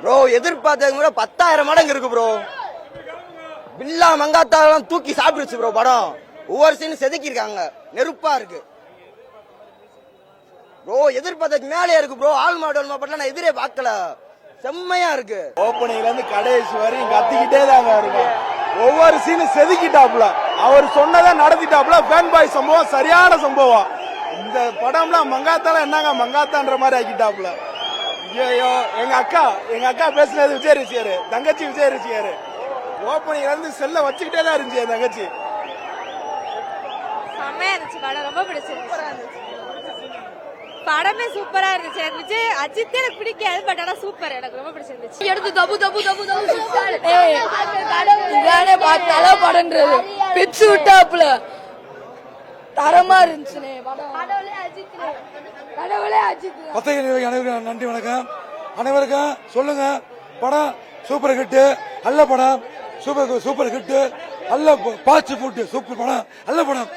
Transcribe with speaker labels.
Speaker 1: Bro எதிர்பார்த்தது கூட பத்தாயிரம் மடங்கு இருக்கு ப்ரோ. பில்லா மங்காத்தாலாம் தூக்கி சாப்பிடுச்சு ப்ரோ படம். ஒவ்வொரு சீனும் செதுக்கியிருக்காங்க. நெருப்பா இருக்கு. ப்ரோ எதிர்பார்த்தது மேலே இருக்கு ப்ரோ. ஆள் மாடல் படலாம் நான் எதிரே பார்க்கல. செம்மையா இருக்கு.
Speaker 2: ஓப்பனிங்ல இருந்து கடைசி வரையும் கத்திக்கிட்டே தாங்க இருக்கும் ஒவ்வொரு சீனும் செதுக்கிட்டாப்ல அவர் சொன்னதை நடத்திட்டாப்ல ஃபேன் பாய் சம்பவம் சரியான சம்பவம். இந்த படம்லாம் மங்காத்தால என்னங்க மங்காத்தான்ற மாதிரி ஆக்கிட்டாப்ல ஐயோ எங்க அக்கா எங்க அக்கா பேசுனது விஜய் ரசிகர் தங்கச்சி விஜய் ரசிகர் ஓப்பனிங்ல இருந்து செல்ல வச்சுக்கிட்டே தான் இருந்துச்சு என் தங்கச்சி.
Speaker 3: செம்மையா இருந்துச்சு படம் ரொம்ப பிடிச்சிருந்துச்சு. படமே சூப்பரா இருந்துச்சு. எனக்கு விஜய் அஜித் எனக்கு பிடிக்காது பட் ஆனா சூப்பர். எனக்கு ரொம்ப பிடிச்சிருந்துச்சு.
Speaker 4: எடுத்து தப்பு தப்பு தப்பு தப்பு இதானே பார்த்தால படம்ன்றது. பிச்சு விட்டாப்புல. தரமா இருந்துச்சுனே கடவுளே அஜித்
Speaker 5: பத்திரிகை அனைவருக்கும் நன்றி வணக்கம். அனைவருக்கும் சொல்லுங்க. படம் சூப்பர் ஹிட்டு. நல்ல படம். Super super hit. நல்ல பாச்சு போட்டு சூப்பர் படம். நல்ல படம்.